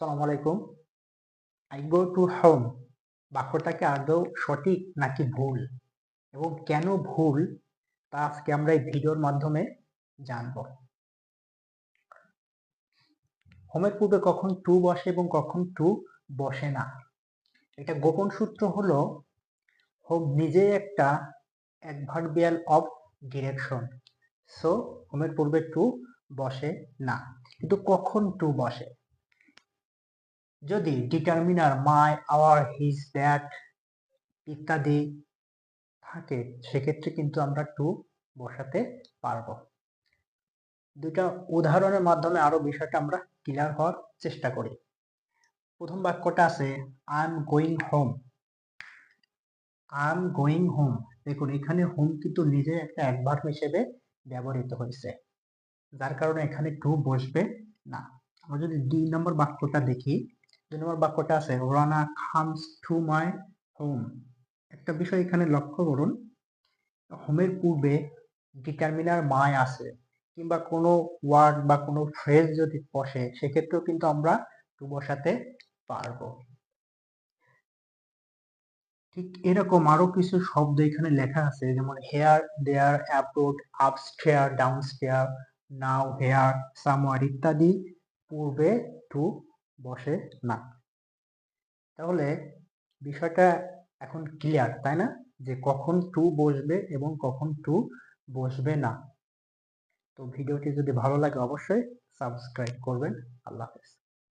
সালাম আলাইকুম। I go to home বাক্যটাকে আদৌ সঠিক নাকি ভুল? এবং কেন ভুল? তা আজকে আমরা এই ভিডিওর মাধ্যমে জানব। হোমের পূর্বে কখন টু বসে এবং কখন টু বসে না। এটা গোপন সূত্র হলো, হোম নিজেই একটা অ্যাডভার্বিয়াল অফ ডিরেকশন সো হোমের পূর্বে টু বসে না। কিন্তু কখন টু বসে? যদি determiner my our his that ইত্যাদি থাকে, সেক্ষেত্রে কিন্তু আমরা টু বসাতে পারব। দুটা উদাহরণের মাধ্যমে আরও বিষয়টা আমরা ক্লিয়ার হওয়ার চেষ্টা করি। প্রথম বাক্যটা আছে I am going home I am going home দেখুন, এখানে হোম কিন্তু নিজে একটা অ্যাডভার্ব হিসেবে ব্যবহৃত হয়েছে। যার কারণে এখানে টু বসবে না। আমরা যদি দুই নম্বর বাক্যটা দেখি দুই নম্বর বাক্যটা আছে Rana comes to my home একটা বিষয় এখানে লক্ষ্য করুন, হোমের পূর্বে ডিটারমিনার মাই আছে, কিংবা কোনো ওয়ার্ড বা কোনো ফ্রেজ যদি বসে, সেক্ষেত্রেও কিন্তু আমরা টু বসাতে পারব। ঠিক এরকম আরও কিছু শব্দ এখানে লেখা আছে, যেমন here there abroad upstair downstair now here somewhere ইত্যাদি পূর্বে টু বসে? না। তাহলে বিষয়টা এখন ক্লিয়ার তাই না? যে কখন টু বসবে এবং কখন টু বসবে না। তো ভিডিওটি যদি ভালো লাগে অবশ্যই সাবস্ক্রাইব করবেন। আল্লাহ হাফেজ।